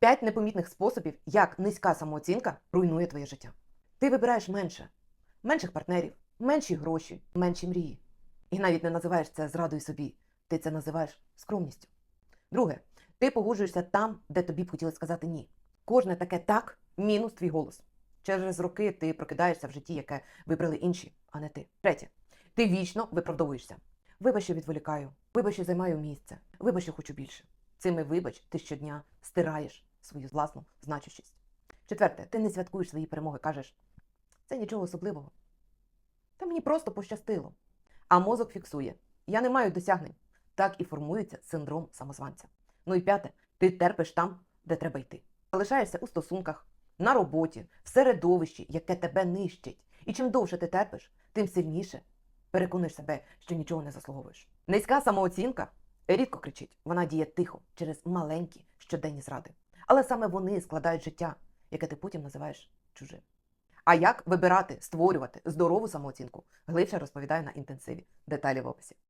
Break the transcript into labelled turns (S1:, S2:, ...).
S1: П'ять непомітних способів, як низька самооцінка руйнує твоє життя. Ти вибираєш менше, менших партнерів, менші гроші, менші мрії. І навіть не називаєш це зрадою собі, ти це називаєш скромністю. Друге, ти погоджуєшся там, де тобі б хотіли сказати ні. Кожне таке так мінус твій голос. Через роки ти прокидаєшся в житті, яке вибрали інші, а не ти. Третє, ти вічно виправдовуєшся. Вибач, що відволікаю, вибач, що займаю місце, вибач, що хочу більше. Цими вибач ти щодня стираєш свою власну значущість. Четверте, ти не святкуєш свої перемоги, кажеш, це нічого особливого. Та мені просто пощастило. А мозок фіксує: я не маю досягнень. Так і формується синдром самозванця. Ну і п'яте, ти терпиш там, де треба йти. Залишаєшся у стосунках, на роботі, в середовищі, яке тебе нищить. І чим довше ти терпиш, тим сильніше переконуєш себе, що нічого не заслуговуєш. Низька самооцінка рідко кричить, вона діє тихо через маленькі щоденні зради. Але саме вони складають життя, яке ти потім називаєш чужим. А як вибирати, створювати здорову самооцінку, глибше розповідаю на інтенсиві. Деталі в описі.